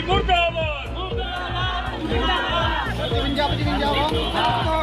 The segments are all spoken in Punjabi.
ਮੁਰਦਾਬਾਦ ਮੁਰਦਾਬਾਦ ਮੁਰਦਾਬਾਦ। 55 55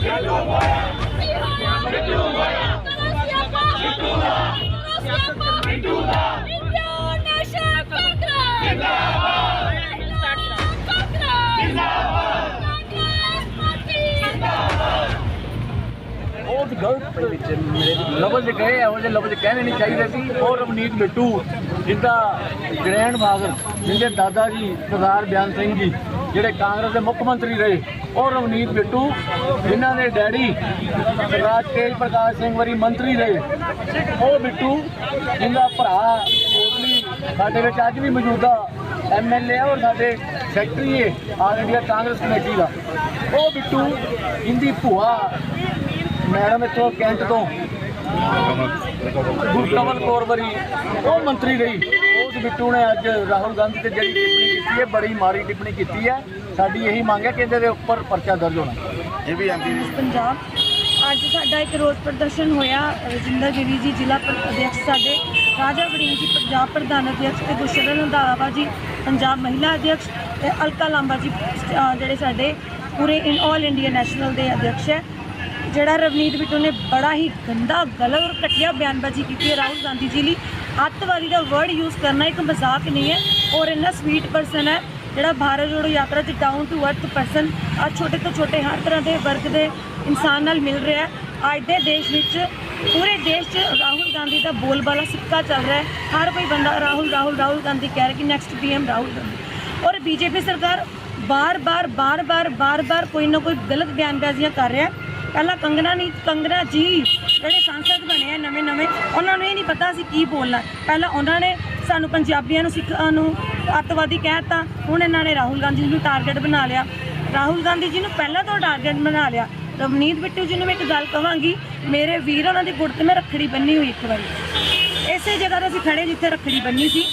ਗ਼ਲਤ ਜਿੰਦਾਬਾਦ ਬਹੁਤ ਗਲਤ ਲਫ਼ਜ਼ ਗਏ ਇਹੋ ਜਿਹੇ ਲਫ਼ਜ਼ ਕਹਿਣੇ ਨਹੀਂ ਚਾਹੀਦੇ ਸੀ, ਉਹ ਰਵਨੀਤ ਬਿੱਟੂ ਜਿੱਦਾਂ ਗ੍ਰੈਂਡ ਫਾਦਰ ਜਿੰਦੇ ਦਾਦਾ ਜੀ ਸਰਦਾਰ ਬਿਆਨ ਸਿੰਘ ਜੀ। ਜਿਹੜੇ ਕਾਂਗਰਸ ਦੇ ਮੁੱਖ ਮੰਤਰੀ ਰਹੇ, ਉਹ ਰਵਨੀਤ ਬਿੱਟੂ, ਜਿਨ੍ਹਾਂ ਦੇ ਡੈਡੀ ਸਰਦਾਰ ਤੇਜ ਪ੍ਰਕਾਸ਼ ਸਿੰਘ ਵਰੀ ਮੰਤਰੀ ਰਹੇ, ਉਹ ਬਿੱਟੂ ਜਿਹਦਾ ਭਰਾ ਕੋਟਲੀ ਸਾਡੇ ਵਿੱਚ ਅੱਜ ਵੀ ਮੌਜੂਦਾ ਐਮਐਲਏ ਆ ਔਰ ਸਾਡੇ ਸੈਕਟਰੀ ਹੈ ਆਲ ਇੰਡੀਆ ਕਾਂਗਰਸ ਕਮੇਟੀ ਦਾ। ਉਹ ਬਿੱਟੂ ਇੰਦੀ ਭੂਆ, ਮੈਡਮ ਇੱਥੋਂ ਕੈਂਟ ਤੋਂ, ਗੁਰਕਮਲ ਕੌਰ ਵਰੀ ਉਹ ਮੰਤਰੀ ਰਹੀ। ਉਸ ਬਿੱਟੂ ਨੇ ਅੱਜ ਰਾਹੁਲ ਗਾਂਧੀ ਤੇ ਜਿਹੜੀ ਟਿੱਪਣੀ ਕੀਤੀ ਹੈ ਬੜੀ ਮਾੜੀ ਟਿੱਪਣੀ ਕੀਤੀ ਹੈ। ਸਾਡੀ ਇਹੀ ਮੰਗ ਹੈ ਕਿ ਇਹਦੇ ਦੇ ਉੱਪਰ ਪਰਚਾ ਦਰਜ ਹੋਣਾ ਇਹ ਵੀ ਐਮਪੀ ਪੰਜਾਬ ਅੱਜ ਸਾਡਾ ਇੱਕ ਰੋਸ ਪ੍ਰਦਰਸ਼ਨ ਹੋਇਆ ਰਜਿੰਦਰ ਗਿਰੀ ਜੀ ਜ਼ਿਲ੍ਹਾ ਅਧਿਕਸ਼ ਸਾਡੇ ਰਾਜਾ ਵੜਿੰਗ ਜੀ ਪੰਜਾਬ ਪ੍ਰਧਾਨ ਅਧਿਕਸ਼ ਤੇ ਗੁਰਸ਼ਰਨ ਰੰਧਾਵਾ ਜੀ ਪੰਜਾਬ ਮਹਿਲਾ ਅਧਿਕਸ਼ ਤੇ ਅਲਕਾ ਲਾਂਬਾ ਜੀ ਜਿਹੜੇ ਸਾਡੇ ਪੂਰੇ ਇਨ ਆਲ ਇੰਡੀਆ ਨੈਸ਼ਨਲ ਦੇ ਅਧਿਕਸ਼ ਹੈ। ਜਿਹੜਾ ਰਵਨੀਤ ਬਿੱਟੂ ਨੇ ਬੜਾ ਹੀ ਗੰਦਾ ਗਲਤ ਔਰ ਘਟੀਆ ਬਿਆਨਬਾਜ਼ੀ ਕੀਤੀ ਹੈ ਰਾਹੁਲ ਗਾਂਧੀ ਜੀ ਲਈ। ਅੱਤਵਾਦੀ ਦਾ ਵਰਡ ਯੂਜ਼ ਕਰਨਾ ਇੱਕ ਮਜ਼ਾਕ ਨਹੀਂ ਹੈ, ਔਰ ਇੰਨਾ ਸਵੀਟ ਪਰਸਨ ਹੈ, ਜਿਹੜਾ ਭਾਰਤ ਜੋੜੋ ਯਾਤਰਾ 'ਚ ਡਾਊਨ ਟੂ ਅਰਥ ਪਰਸਨ ਅੱਜ ਛੋਟੇ ਤੋਂ ਛੋਟੇ ਹਰ ਤਰ੍ਹਾਂ ਦੇ ਵਰਗ ਦੇ ਇਨਸਾਨ ਨਾਲ ਮਿਲ ਰਿਹਾ ਹੈ। ਅੱਜ ਦੇ ਦੇਸ਼ ਵਿੱਚ, ਪੂਰੇ ਦੇਸ਼ 'ਚ ਰਾਹੁਲ ਗਾਂਧੀ ਦਾ ਬੋਲਬਾਲਾ ਸਿੱਕਾ ਚੱਲ ਰਿਹਾ ਹੈ। ਹਰ ਕੋਈ ਬੰਦਾ ਰਾਹੁਲ ਰਾਹੁਲ ਰਾਹੁਲ ਗਾਂਧੀ ਕਹਿ ਰਿਹਾ ਕਿ ਨੈਕਸਟ ਪੀਐਮ ਰਾਹੁਲ ਗਾਂਧੀ। ਔਰ ਬੀਜੇਪੀ ਸਰਕਾਰ ਬਾਰ-ਬਾਰ ਬਾਰ-ਬਾਰ ਬਾਰ-ਬਾਰ ਕੋਈ ਨਾ ਕੋਈ ਗਲਤ ਬਿਆਨਬਾਜ਼ੀਆਂ ਕਰ ਰਿਹਾ ਹੈ। ਪਹਿਲਾਂ ਕੰਗਨਾ ਨਹੀਂ ਕੰਗਨਾ ਜੀ, ਜਿਹੜੇ ਸੰਸਦ ਬਣੇ ਆ ਨਵੇਂ ਨਵੇਂ, ਉਹਨਾਂ ਨੂੰ ਇਹ ਨਹੀਂ ਪਤਾ ਸੀ ਕੀ ਬੋਲਣਾ। ਪਹਿਲਾਂ ਉਹਨਾਂ ਨੇ ਸਾਨੂੰ ਪੰਜਾਬੀਆਂ ਨੂੰ ਸਿੱਖਾਂ, ਨੂੰ ਅੱਤਵਾਦੀ ਕਹਿਤਾ, ਹੁਣ ਇਹਨਾਂ ਨੇ ਰਾਹੁਲ ਗਾਂਧੀ ਜੀ ਨੂੰ ਟਾਰਗੇਟ ਬਣਾ ਲਿਆ। ਰਾਹੁਲ ਗਾਂਧੀ ਜੀ ਨੂੰ ਪਹਿਲਾਂ ਤੋਂ ਟਾਰਗੇਟ ਬਣਾ ਲਿਆ। ਰਵਨੀਤ ਬਿੱਟੂ ਜੀ ਨੂੰ ਮੈਂ ਇੱਕ ਗੱਲ ਕਹਾਂਗੀ ਮੇਰੇ ਵੀਰ ਉਹਨਾਂ ਦੀ ਗੁੱਟ ਤੇ ਮੈਂ ਰੱਖੜੀ ਬੰਨੀ ਹੋਈ ਇੱਕ ਵਾਰੀ। ਇਸੇ ਜਗ੍ਹਾ ਤੇ ਅਸੀਂ ਖੜੇ ਜਿੱਥੇ ਰੱਖੜੀ ਬੰਨੀ ਸੀ।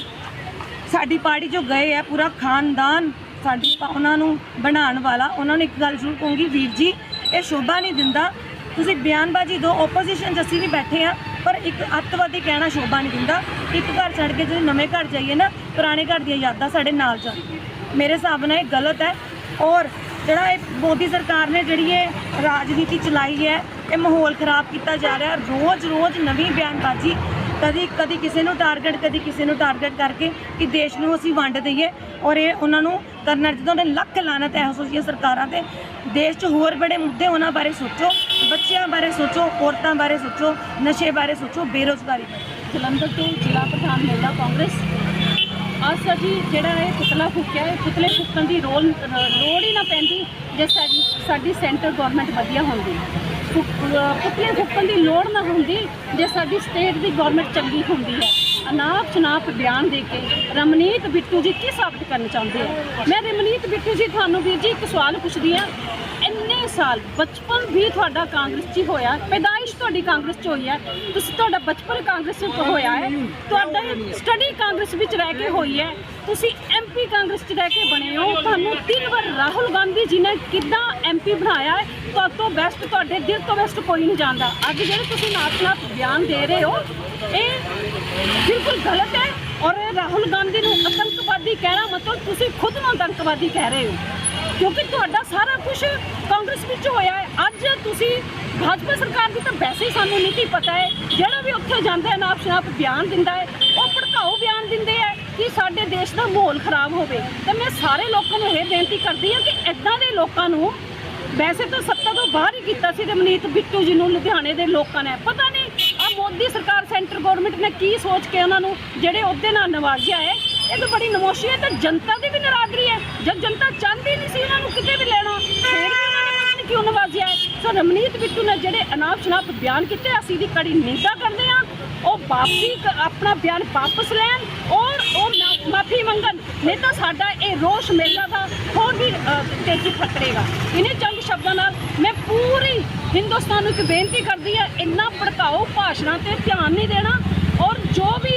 ਸਾਡੀ ਪਾਰਟੀ ਜੋ ਗਏ ਆ ਪੂਰਾ ਖਾਨਦਾਨ। ਸਾਡੀ ਉਹਨਾਂ ਨੂੰ ਬਣਾਉਣ ਵਾਲਾ। ਉਹਨਾਂ ਨੂੰ ਇੱਕ ਗੱਲ ਜ਼ਰੂਰ ਕਹੂੰਗੀ, ਵੀਰ ਜੀ ਇਹ ਸ਼ੋਭਾ ਨਹੀਂ ਦਿੰਦਾ। ਤੁਸੀਂ ਬਿਆਨਬਾਜ਼ੀ ਦੋ ਆਪੋਜੀਸ਼ਨ 'ਚ ਅਸੀਂ ਵੀ ਬੈਠੇ ਆ ਪਰ ਇੱਕ ਅੱਤਵਾਦੀ ਕਹਿਣਾ ਸ਼ੋਭਾ ਨਹੀਂ ਦਿੰਦਾ। ਇੱਕ ਘਰ ਛੱਡ ਕੇ ਜਦੋਂ ਨਵੇਂ ਘਰ ਜਾਈਏ ਨਾ, ਪੁਰਾਣੇ ਘਰ ਦੀਆਂ ਯਾਦਾਂ ਸਾਡੇ ਨਾਲ ਜਾਂਦੀਆਂ ਮੇਰੇ ਹਿਸਾਬ ਨਾਲ ਇਹ ਗਲਤ ਹੈ। ਔਰ ਜਿਹੜਾ ਇਹ ਮੋਦੀ ਸਰਕਾਰ ਨੇ ਜਿਹੜੀ ਇਹ ਰਾਜਨੀਤੀ ਚਲਾਈ ਹੈ, ਇਹ ਮਾਹੌਲ ਖਰਾਬ ਕੀਤਾ ਜਾ ਰਿਹਾ। ਰੋਜ਼-ਰੋਜ਼ ਨਵੀਂ ਬਿਆਨਬਾਜ਼ੀ, ਕਦੀ ਕਦੀ ਕਿਸੇ ਨੂੰ ਟਾਰਗੇਟ ਕਦੀ ਕਿਸੇ ਨੂੰ ਟਾਰਗੇਟ ਕਰਕੇ ਕਿ ਦੇਸ਼ ਨੂੰ ਅਸੀਂ ਵੰਡ ਦਈਏ। ਔਰ ਇਹ ਉਹਨਾਂ ਨੂੰ ਕਰਨਾ, ਜਦੋਂ ਦੇ ਲੱਖ ਲਾਨਤ ਹੈ ਇਹੋ ਜਿਹੀਆਂ ਸਰਕਾਰਾਂ ਤੇ ਦੇਸ਼ 'ਚ ਹੋਰ ਬੜੇ ਮੁੱਦੇ ਉਹਨਾਂ ਬਾਰੇ ਸੋਚੋ, ਬੱਚਿਆਂ ਬਾਰੇ ਸੋਚੋ, ਔਰਤਾਂ ਬਾਰੇ ਸੋਚੋ, ਨਸ਼ੇ ਬਾਰੇ ਸੋਚੋ, ਬੇਰੋਜ਼ਗਾਰੀ ਜਲੰਧਰ ਤੋਂ ਜ਼ਿਲ੍ਹਾ ਪ੍ਰਧਾਨ ਮਹਿਲਾ ਕਾਂਗਰਸ। ਅੱਜ ਅਸੀਂ ਜਿਹੜਾ ਇਹ ਪੁਤਲਾ ਫੂਕਿਆ, ਇਹ ਪੁਤਲੇ ਫੂਕਣ ਦੀ ਰੋਲ ਲੋੜ ਹੀ ਨਾ ਪੈਂਦੀ ਜੇ ਸਾਡੀ ਸਾਡੀ ਸੈਂਟਰ ਗਵਰਨਮੈਂਟ ਵਧੀਆ ਹੁੰਦੀ। ਫੂਕ- ਪੁਤਲੇ ਫੂਕਣ ਦੀ ਲੋੜ ਨਾ ਹੁੰਦੀ, ਜੇ ਸਾਡੀ ਸਟੇਟ ਦੀ ਗਵਰਨਮੈਂਟ ਚੰਗੀ ਹੁੰਦੀ ਹੈ। ਅਨਾਪ ਸ਼ਨਾਪ ਬਿਆਨ ਦੇ ਕੇ ਰਮਨੀਤ ਬਿੱਟੂ ਜੀ ਕੀ ਸਾਬਤ ਕਰਨਾ ਚਾਹੁੰਦੇ ਆ ਮੈਂ ਰਮਨੀਤ ਬਿੱਟੂ ਜੀ, ਤੁਹਾਨੂੰ ਵੀਰ ਜੀ ਇੱਕ ਸਵਾਲ ਪੁੱਛਦੀ ਆ ਇੰਨੇ ਸਾਲ ਬਚਪਨ ਵੀ ਤੁਹਾਡਾ ਕਾਂਗਰਸ 'ਚ ਹੋਇਆ, ਪੈਦਾਇਸ਼ ਤੁਹਾਡੀ ਕਾਂਗਰਸ 'ਚ ਹੋਈ ਹੈ। ਤੁਸੀਂ ਤੁਹਾਡਾ ਬਚਪਨ ਕਾਂਗਰਸ 'ਚ ਹੋਇਆ ਹੈ, ਤੁਹਾਡਾ ਸਟੱਡੀ ਕਾਂਗਰਸ ਵਿੱਚ ਰਹਿ ਕੇ ਹੋਈ ਹੈ। ਤੁਸੀਂ ਐਮਪੀ ਕਾਂਗਰਸ 'ਚ ਰਹਿ ਕੇ ਬਣੇ ਹੋ। ਤੁਹਾਨੂੰ ਤਿੰਨ ਵਾਰ ਰਾਹੁਲ ਗਾਂਧੀ ਜੀ ਨੇ ਕਿੱਦਾਂ ਐਮਪੀ ਬਣਾਇਆ ਹੈ? ਤੁਹਾਡੇ ਤੋਂ ਬੈਸਟ ਤੁਹਾਡੇ ਦਿਲ ਤੋਂ ਬੈਸਟ ਕੋਈ ਨਹੀਂ ਜਾਣਦਾ। ਅੱਜ ਜਿਹੜੇ ਤੁਸੀਂ ਨਾਚ-ਨਾਚ ਬਿਆਨ ਦੇ ਰਹੇ ਹੋ, ਇਹ ਬਿਲਕੁਲ ਗਲਤ ਹੈ ਔਰ ਇਹ ਰਾਹੁਲ ਗਾਂਧੀ ਨੂੰ ਆਤੰਕਵਾਦੀ ਕਹਿਣਾ ਮਤਲਬ ਤੁਸੀਂ ਖੁਦ ਨੂੰ ਆਤੰਕਵਾਦੀ ਕਹਿ ਰਹੇ ਹੋ। ਕਿਉਂਕਿ ਤੁਹਾਡਾ ਸਾਰਾ ਕੁਝ ਕਾਂਗਰਸ ਵਿੱਚ ਹੋਇਆ ਹੈ। ਅੱਜ ਤੁਸੀਂ ਭਾਜਪਾ ਸਰਕਾਰ ਦੀ ਤਾਂ ਵੈਸੇ ਹੀ ਸਾਨੂੰ ਨੀਤੀ ਪਤਾ ਹੈ। ਜਿਹੜਾ ਵੀ ਉੱਥੇ ਜਾਂਦਾ ਹੈ ਨਾਪ ਸ਼ਨਾਪ ਬਿਆਨ ਦਿੰਦਾ ਹੈ, ਉਹ ਭੜਕਾਊ ਬਿਆਨ ਦਿੰਦੇ ਹੈ ਕਿ ਸਾਡੇ ਦੇਸ਼ ਦਾ ਮਾਹੌਲ ਖਰਾਬ ਹੋਵੇ। ਤੇ ਮੈਂ ਸਾਰੇ ਲੋਕਾਂ ਨੂੰ ਇਹ ਬੇਨਤੀ ਕਰਦੀ ਹਾਂ ਕਿ ਇਦਾਂ ਦੇ ਲੋਕਾਂ ਨੂੰ, ਵੈਸੇ ਤਾਂ ਸੱਤਾ ਤੋਂ ਬਾਹਰ ਹੀ ਕੀਤਾ ਸੀ ਰਮਨੀਤ ਬਿੱਟੂ ਜੀ ਨੂੰ ਲੁਧਿਆਣੇ ਦੇ ਲੋਕਾਂ ਨੇ। ਪਤਾ ਨਹੀਂ ਆ ਮੋਦੀ ਸਰਕਾਰ, ਸੈਂਟਰ ਗਵਰਨਮੈਂਟ ਨੇ ਕੀ ਸੋਚ ਕੇ ਉਹਨਾਂ ਨੂੰ ਜਿਹੜੇ ਉਹਦੇ ਨਾਲ ਨਵਾਜ਼ਿਆ ਹੈ, ਇਹ ਤਾਂ ਬੜੀ ਨਮੋਸ਼ੀ ਹੈ ਤੇ ਜਨਤਾ ਦੀ ਵੀ ਨਰਾਦਰੀ ਹੈ। ਜਦ ਜਨਤਾ ਚਾਹੁੰਦੀ ਨਹੀਂ ਸੀ ਉਹਨਾਂ ਨੂੰ ਕਿਤੇ ਵੀ ਲੈਣਾ, ਫਿਰ ਵੀ ਉਹਨਾਂ ਨੇ ਪਤਾ ਨਹੀਂ ਕਿਉਂ ਨਵਾਜ਼ਿਆ ਹੈ। ਸੋ ਰਮਨੀਤ ਬਿੱਟੂ ਨੇ ਜਿਹੜੇ ਅਨਾਪ ਸ਼ਨਾਪ ਬਿਆਨ ਕੀਤੇ, ਅਸੀਂ ਦੀ ਕੜੀ ਨਿੰਦਾ ਕਰਦੇ ਹਾਂ। ਉਹ ਵਾਪਸੀ ਆਪਣਾ ਬਿਆਨ ਵਾਪਸ ਲੈਣ ਔਰ ਉਹ ਮਾਫੀ ਮੰਗਣ। ਨਹੀਂ ਤਾਂ ਸਾਡਾ ਇਹ ਰੋਸ਼ ਮੇਲਾ ਦਾ ਹੋਰ ਵੀ ਤੇਜ਼ੀ ਫਤਰੇਗਾ ਇਹਨੇ ਚੰਗ ਸ਼ਬਦਾਂ ਨਾਲ ਮੈਂ ਪੂਰੀ ਹਿੰਦੁਸਤਾਨ ਨੂੰ ਇੱਕ ਬੇਨਤੀ ਕਰਦੀ ਹੈ, ਇੰਨਾ ਭੜਕਾਓ ਭਾਸ਼ਣਾਂ ਤੇ ਧਿਆਨ ਨਹੀਂ ਦੇਣਾ ਔਰ ਜੋ ਵੀ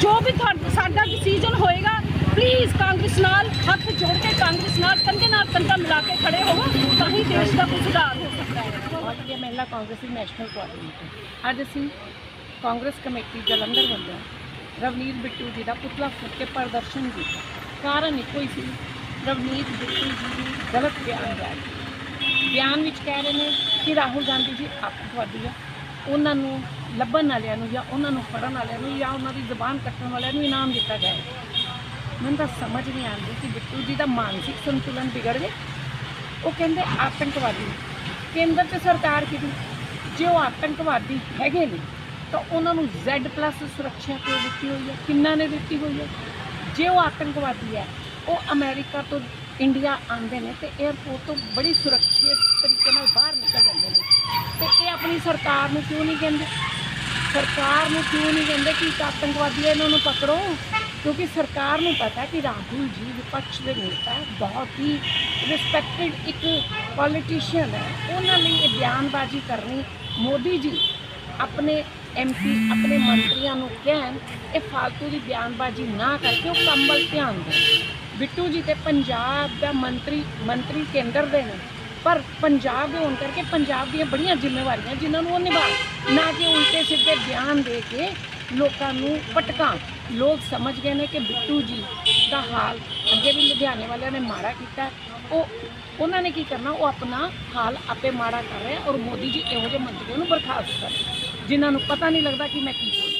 ਜੋ ਵੀ ਤੁਹਾਡਾ ਸਾਡਾ ਡਿਸੀਜਨ ਹੋਏਗਾ ਪਲੀਜ਼ ਕਾਂਗਰਸ ਨਾਲ ਹੱਥ ਜੋੜ ਕੇ ਕਾਂਗਰਸ ਨਾਲ ਕੰਧੇ ਨਾਲ ਕੰਧਾ ਮਿਲਾ ਕੇ ਖੜੇ ਹੋਵੋ, ਤਾਂ ਹੀ ਦੇਸ਼ ਦਾ ਸੁਧਾਰ ਹੋ ਭਾਰਤੀ ਮਹਿਲਾ ਕਾਂਗਰਸ ਦੀ ਨੈਸ਼ਨਲ ਕੋਆਰਡੀਨੇਟਰ ਅੱਜ ਅਸੀਂ ਕਾਂਗਰਸ ਕਮੇਟੀ ਜਲੰਧਰ ਵੱਲੋਂ ਰਵਨੀਤ ਬਿੱਟੂ ਜੀ ਦਾ ਪੁਤਲਾ ਫੂਕ ਕੇ ਪ੍ਰਦਰਸ਼ਨ ਕੀਤਾ। ਕਾਰਨ ਇੱਕੋ ਹੀ ਸੀ, ਰਵਨੀਤ ਬਿੱਟੂ ਜੀ ਦੀ ਗਲਤ ਬਿਆਨ ਬਿਆਨ ਵਿੱਚ ਕਹਿ ਰਹੇ ਨੇ ਕਿ ਰਾਹੁਲ ਗਾਂਧੀ ਜੀ ਅੱਤਵਾਦੀ ਆ ਉਹਨਾਂ ਨੂੰ ਲੱਭਣ ਵਾਲਿਆਂ ਨੂੰ ਜਾਂ ਉਹਨਾਂ ਨੂੰ ਫੜਨ ਵਾਲਿਆਂ ਨੂੰ ਜਾਂ ਉਹਨਾਂ ਦੀ ਜ਼ੁਬਾਨ ਕੱਟਣ ਵਾਲਿਆਂ ਨੂੰ ਇਨਾਮ ਦਿੱਤਾ ਜਾਏ ਮੈਨੂੰ ਤਾਂ ਸਮਝ ਨਹੀਂ ਆਉਂਦੀ ਕਿ ਬਿੱਟੂ ਜੀ ਦਾ ਮਾਨਸਿਕ ਸੰਤੁਲਨ ਵਿਗੜ ਗਿਆ। ਉਹ ਕਹਿੰਦੇ ਆਤੰਕਵਾਦੀ ਕੇਂਦਰ ਤੇ ਸਰਕਾਰ ਕਿਹਦੀ? ਜੇ ਉਹ ਆਤੰਕਵਾਦੀ ਹੈਗੇ ਨੇ, ਤਾਂ ਉਹਨਾਂ ਨੂੰ Z+ ਸੁਰੱਖਿਆ ਕਿਉਂ ਦਿੱਤੀ ਹੋਈ ਹੈ? ਕਿੰਨਾ ਨੇ ਦਿੱਤੀ ਹੋਈ ਹੈ? ਜੇ ਉਹ ਆਤੰਕਵਾਦੀ ਹੈ, ਉਹ ਅਮਰੀਕਾ ਤੋਂ ਇੰਡੀਆ ਆਉਂਦੇ ਨੇ ਤੇ 에ਅਰਪੋਰਟ ਤੋਂ ਬੜੀ ਸੁਰੱਖਿਅਤ ਤਰੀਕੇ ਨਾਲ ਬਾਹਰ ਨਿਕਲ ਜਾਂਦੇ ਨੇ। ਤੇ ਇਹ ਆਪਣੀ ਸਰਕਾਰ ਨੂੰ ਕਿਉਂ ਨਹੀਂ ਕਹਿੰਦੇ? ਸਰਕਾਰ ਨੂੰ ਕਿਉਂ ਨਹੀਂ ਕਹਿੰਦੇ ਕਿ ਆਤੰਕਵਾਦੀ ਹੈ, ਇਹਨਾਂ ਨੂੰ ਪਕੜੋ? ਕਿਉਂਕਿ ਸਰਕਾਰ ਨੂੰ ਪਤਾ ਕਿ ਰਾਹੁਲ ਜੀ ਵਿਪਕਸ਼ ਦੇ ਨੇਤਾ ਬਹੁਤ ਹੀ ਰਿਸਪੈਕਟਡ ਇੱਕ ਪੋਲੀਟੀਸ਼ੀਅਨ ਹੈ। ਉਹਨਾਂ ਲਈ ਇਹ ਬਿਆਨਬਾਜ਼ੀ ਕਰਨੀ ਮੋਦੀ ਜੀ ਆਪਣੇ ਐਮਪੀ ਆਪਣੇ ਮੰਤਰੀਆਂ ਨੂੰ ਕਹਿਣ, ਇਹ ਫालतू ਦੀ ਬਿਆਨਬਾਜ਼ੀ ਨਾ ਕਰਕੇ ਉਹ ਕੰਮ ਵੱਲ ਧਿਆਨ ਦੇਣ। ਬਿੱਟੂ ਜੀ ਤੇ ਪੰਜਾਬ ਦਾ ਮੰਤਰੀ ਮੰਤਰੀ ਕੇਂਦਰ ਦੇ ਨੇ। ਪਰ ਪੰਜਾਬ ਦੇ ਹੋਣ ਕਰਕੇ ਪੰਜਾਬ ਦੀਆਂ ਬੜੀਆਂ ਜ਼ਿੰਮੇਵਾਰੀਆਂ ਜਿਨ੍ਹਾਂ ਨੂੰ ਉਹ ਨਿਭਾ, ਨਾ ਕਿ ਉਲਟੇ ਸਿੱਧੇ ਬਿਆਨ ਦੇ ਕੇ ਲੋਕਾਂ ਨੂੰ ਭਟਕਾਂ ਲੋਕ ਸਮਝ ਗਏ ਨੇ ਕਿ ਬਿੱਟੂ ਜੀ ਦਾ ਹਾਲ ਅੱਗੇ ਵੀ ਲੁਧਿਆਣੇ ਵਾਲਿਆਂ ਨੇ ਮਾੜਾ ਕੀਤਾ। ਉਹ, ਉਹਨਾਂ ਨੇ ਕੀ ਕਰਨਾ, ਉਹ ਆਪਣਾ ਹਾਲ ਆਪੇ ਮਾੜਾ ਕਰ ਰਿਹਾ ਔਰ ਮੋਦੀ ਜੀ ਇਹੋ ਜਿਹੇ ਮੰਤਰੀਆਂ ਨੂੰ ਬਰਖਾਸਤ ਕਰ ਰਹੇ ਜਿਨ੍ਹਾਂ ਨੂੰ ਪਤਾ ਨਹੀਂ ਲੱਗਦਾ ਕਿ ਮੈਂ ਕੀ ਬੋਲਾਂ